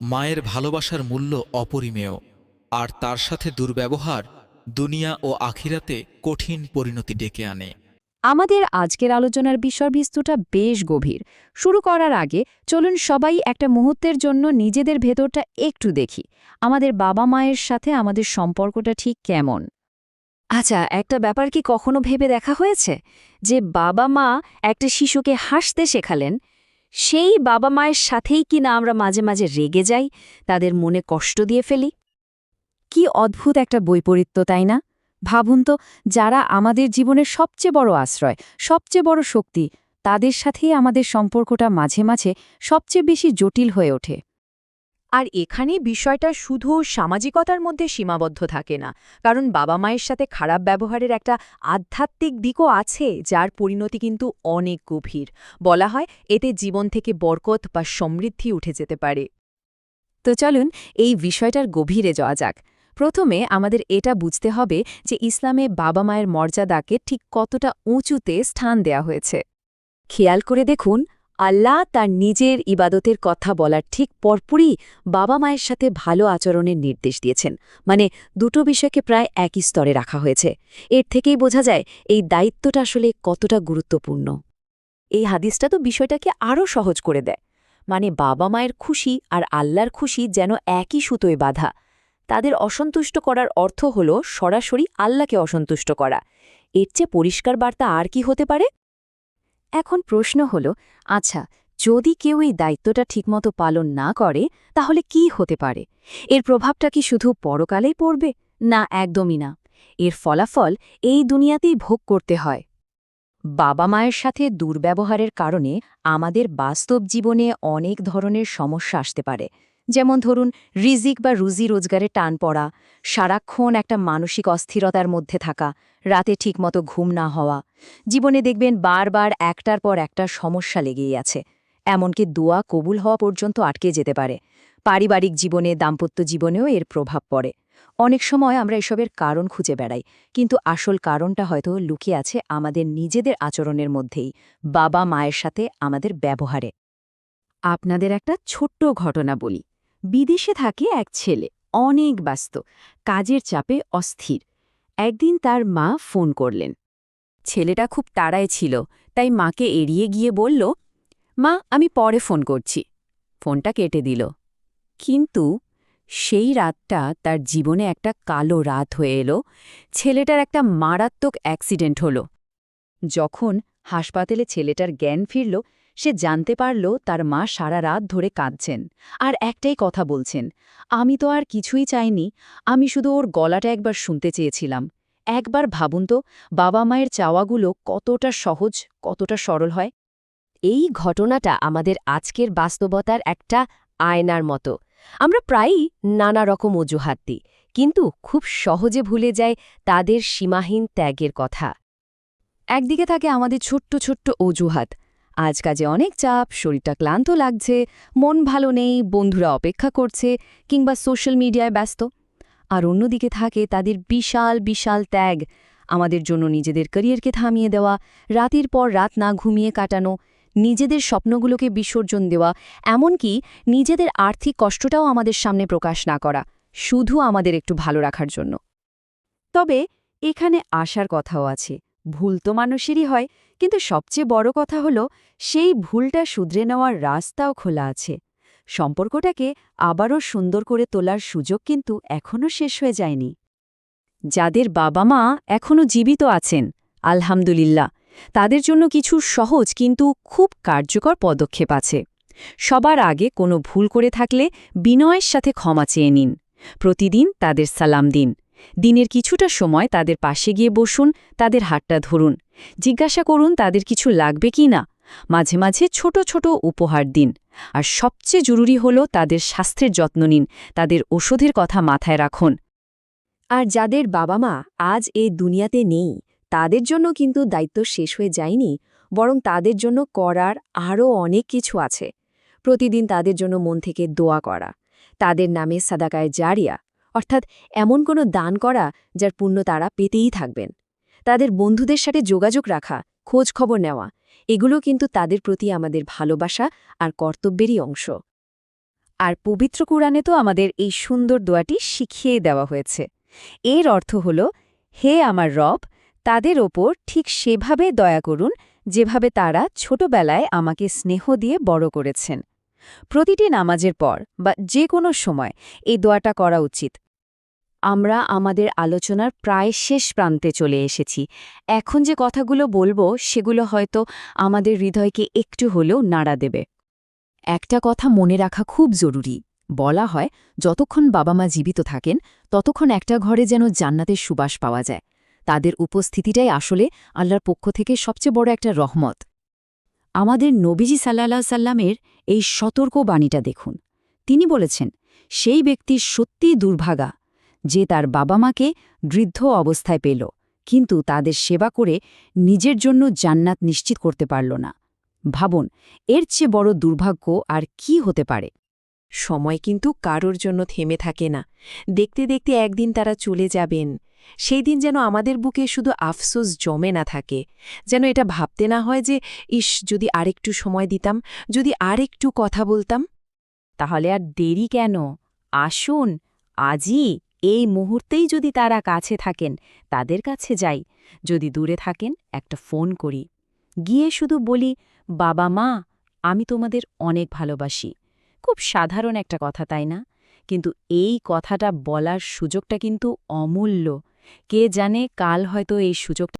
মায়ের ভালোবাসার মূল্য অপরিমেয়, আর তার সাথে দুর্ব্যবহার দুনিয়া ও আখিরাতে কঠিন পরিণতি ডেকে আনে। আমাদের আজকের আলোচনার বিষয়বস্তুটা বেশ গভীর। শুরু করার আগে চলুন সবাই একটা মুহূর্তের জন্য নিজেদের ভেতরটা একটু দেখি। আমাদের বাবা মায়ের সাথে আমাদের সম্পর্কটা ঠিক কেমন? আচ্ছা একটা ব্যাপার কি কখনো ভেবে দেখা হয়েছে? যে বাবা মা একটা শিশুকে হাসতে শেখালেন সেই বাবা মায়ের সাথেই কিনা আমরা মাঝে মাঝে রেগে যাই, তাদের মনে কষ্ট দিয়ে ফেলি? কি অদ্ভুত একটা বৈপরীত্য, তাই না? ভাবুন তো, যারা আমাদের জীবনের সবচেয়ে বড় আশ্রয়, সবচেয়ে বড় শক্তি, তাদের সাথেই আমাদের সম্পর্কটা মাঝে মাঝে সবচেয়ে বেশি জটিল হয়ে ওঠে। আর এখানে বিষয়টা শুধু সামাজিকতার মধ্যে সীমাবদ্ধ থাকে না, কারণ বাবা মায়ের সাথে খারাপ ব্যবহারের একটা আধ্যাত্মিক দিকও আছে, যার পরিণতি কিন্তু অনেক গভীর। বলা হয়, এতে জীবন থেকে বরকত বা সমৃদ্ধি উঠে যেতে পারে। তো চলুন, এই বিষয়টার গভীরে যাওয়া যাক। প্রথমে আমাদের এটা বুঝতে হবে যে ইসলামে বাবা মায়ের মর্যাদাকে ঠিক কতটা উঁচুতে স্থান দেয়া হয়েছে। খেয়াল করে দেখুন আল্লাহ তার নিজের ইবাদতের কথা বলার ঠিক পরপরই বাবা মায়ের সাথে ভালো আচরণের নির্দেশ দিয়েছেন। মানে দুটো বিষয়কে প্রায় একই স্তরে রাখা হয়েছে। এর থেকেই বোঝা যায় এই দায়িত্বটা আসলে কতটা গুরুত্বপূর্ণ। এই হাদিসটা তো বিষয়টাকে আরও সহজ করে দেয়। মানে বাবা মায়ের খুশি আর আল্লাহর খুশি যেন একই সুতোয় বাঁধা। তাদের অসন্তুষ্ট করার অর্থ হল সরাসরি আল্লাহকে অসন্তুষ্ট করা। এর চেয়ে পরিষ্কার বার্তা আর কি হতে পারে? এখন প্রশ্ন হল আচ্ছা যদি কেউ এই দায়িত্বটা ঠিকমতো পালন না করে, তাহলে কি হতে পারে? এর প্রভাবটা কি শুধু পরকালেই পড়বে? না, একদমই না। এর ফলাফল এই দুনিয়াতেই ভোগ করতে হয়। বাবা মায়ের সাথে দুর্ব্যবহারের কারণে আমাদের বাস্তব জীবনে অনেক ধরনের সমস্যা আসতে পারে। যেমন ধরুন, রিজিক বা রুজি রোজগারে টান পড়া, সারাক্ষণ একটা মানসিক অস্থিরতার মধ্যে থাকা, রাতে ঠিকমতো ঘুম না হওয়া। জীবনে দেখবেন বারবার একটার পর একটা সমস্যা লেগেই আছে। এমনকি দোয়া কবুল হওয়া পর্যন্ত আটকে যেতে পারে। পারিবারিক জীবনে, দাম্পত্য জীবনেও এর প্রভাব পড়ে। অনেক সময় আমরা এসবের কারণ খুঁজে বেড়াই, কিন্তু আসল কারণটা হয়তো লুকিয়ে আছে আমাদের নিজেদের আচরণের মধ্যেই বাবা মায়ের সাথে আমাদের ব্যবহারে। আপনাদের একটা ছোট্ট ঘটনা বলি। বিদেশে থাকে এক ছেলে, অনেক ব্যস্ত, কাজের চাপে অস্থির। একদিন তার মা ফোন করলেন। ছেলেটা খুব তাড়ায় ছিল, তাই মাকে এড়িয়ে গিয়ে বলল, মা, আমি পরে ফোন করছি। ফোনটা কেটে দিল। কিন্তু সেই রাতটা তার জীবনে একটা কালো রাত হয়ে এলো। ছেলেটার একটা মারাত্মক অ্যাক্সিডেন্ট হল। যখন হাসপাতালে ছেলেটার জ্ঞান ফিরল, সে জানতে পারল তার মা সারা রাত ধরে কাঁদছেন। আর একটাই কথা বলছেন, আমি তো আর কিছুই চাইনি, আমি শুধু ওর গলাটা একবার শুনতে চেয়েছিলাম। একবার ভাবুন তো, বাবা মায়ের চাওয়াগুলো কতটা সহজ, কতটা সরল হয়? এই ঘটনাটা আমাদের আজকের বাস্তবতার একটা আয়নার মতো। আমরা প্রায়ই নানা রকম অজুহাত দিই, কিন্তু খুব সহজে ভুলে যায় তাদের সীমাহীন ত্যাগের কথা। একদিকে থাকে আমাদের ছোট্ট ছোট্ট অজুহাত। আজ কাজে অনেক চাপ, শরীরটা ক্লান্ত লাগছে, মন ভালো নেই, বন্ধুরা অপেক্ষা করছে, কিংবা সোশ্যাল মিডিয়ায় ব্যস্ত। আর অন্যদিকে থাকে তাদের বিশাল বিশাল ত্যাগ, আমাদের জন্য নিজেদের ক্যারিয়ারকে থামিয়ে দেওয়া, রাতের পর রাত না ঘুমিয়ে কাটানো, নিজেদের স্বপ্নগুলোকে বিসর্জন দেওয়া, এমনকি নিজেদের আর্থিক কষ্টটাও আমাদের সামনে প্রকাশ না করা, শুধু আমাদের একটু ভালো রাখার জন্য। তবে এখানে আসার কথাও আছে। ভুল তো মানুষেরই হয়, কিন্তু সবচেয়ে বড় কথা হল, সেই ভুলটা শুধরে নেওয়ার রাস্তাও খোলা আছে। সম্পর্কটাকে আবারও সুন্দর করে তোলার সুযোগ কিন্তু এখনও শেষ হয়ে যায়নি। যাদের বাবা মা এখনও জীবিত আছেন, আলহামদুলিল্লাহ, তাদের জন্য কিছু সহজ কিন্তু খুব কার্যকর পদক্ষেপ আছে। সবার আগে কোনো ভুল করে থাকলে বিনয়ের সাথে ক্ষমা চেয়ে নিন। প্রতিদিন তাদের সালাম দিন। দিনের কিছুটা সময় তাদের পাশে গিয়ে বসুন, তাদের হাতটা ধরুন। জিজ্ঞাসা করুন তাদের কিছু লাগবে কি না। মাঝে মাঝে ছোট ছোট উপহার দিন। আর সবচেয়ে জরুরি হল তাদের স্বাস্থ্যের যত্ন নিন, তাদের ওষুধের কথা মাথায় রাখুন। আর যাদের বাবা মা আজ এই দুনিয়াতে নেই, তাদের জন্য কিন্তু দায়িত্ব শেষ হয়ে যায়নি, বরং তাদের জন্য করার আরও অনেক কিছু আছে। প্রতিদিন তাদের জন্য মন থেকে দোয়া করা। তাদের নামে সাদাকায় জারিয়া অর্থাৎ এমন কোনো দান করা যার পুণ্য তারা পেতেই থাকবেন। তাদের বন্ধুদের সাথে যোগাযোগ রাখা, খোঁজ খবর নেওয়া, এগুলো কিন্তু তাদের প্রতি আমাদের ভালোবাসা আর কর্তব্যেরই অংশ। আর পবিত্র কুরআনে তো আমাদের এই সুন্দর দোয়াটি শিখিয়ে দেওয়া হয়েছে। এর অর্থ হল, হে আমার রব, তাদের ওপর ঠিক সেভাবে দয়া করুন, যেভাবে তারা ছোটবেলায় আমাকে স্নেহ দিয়ে বড় করেছেন। প্রতিটি নামাজের পর বা যে কোনো সময় এই দোয়াটা করা উচিত। আমরা আমাদের আলোচনার প্রায় শেষ প্রান্তে চলে এসেছি। এখন যে কথাগুলো বলব, সেগুলো হয়তো আমাদের হৃদয়কে একটু হলেও নাড়া দেবে। একটা কথা মনে রাখা খুব জরুরি। বলা হয়, যতক্ষণ বাবা মা জীবিত থাকেন, ততক্ষণ একটা ঘরে যেন জান্নাতের সুবাস পাওয়া যায়। তাদের উপস্থিতিটাই আসলে আল্লাহর পক্ষ থেকে সবচেয়ে বড় একটা রহমত। আমাদের নবীজি সাল্লাহ সাল্লামের এই সতর্ক বাণীটা দেখুন। তিনি বলেছেন, সেই ব্যক্তি সত্যিই দুর্ভাগা যে তার বাবা মাকে বৃদ্ধ অবস্থায় পেল, কিন্তু তাদের সেবা করে নিজের জন্য জান্নাত নিশ্চিত করতে পারল না। ভাবুন, এর চেয়ে বড় দুর্ভাগ্য আর কি হতে পারে? সময় কিন্তু কারোর জন্য থেমে থাকে না। দেখতে দেখতে একদিন তারা চলে যাবেন। সেই দিন যেন আমাদের বুকে শুধু আফসোস জমে না থাকে। যেন এটা ভাবতে না হয় যে, ইস, যদি আরেকটু সময় দিতাম, যদি আরেকটু কথা বলতাম। তাহলে আর দেরি কেন? আসুন, আজই এই মুহূর্তেই যদি তারা কাছে থাকেন, তাদের কাছে যাই। যদি দূরে থাকেন, একটা ফোন করি। গিয়ে শুধু বলি, বাবা মা, আমি তোমাদের অনেক ভালোবাসি। খুব সাধারণ একটা কথা, তাই না? কিন্তু এই কথাটা বলার সুযোগটা কিন্তু অমূল্য। কে জানে কাল হয়তো এই সুযোগটা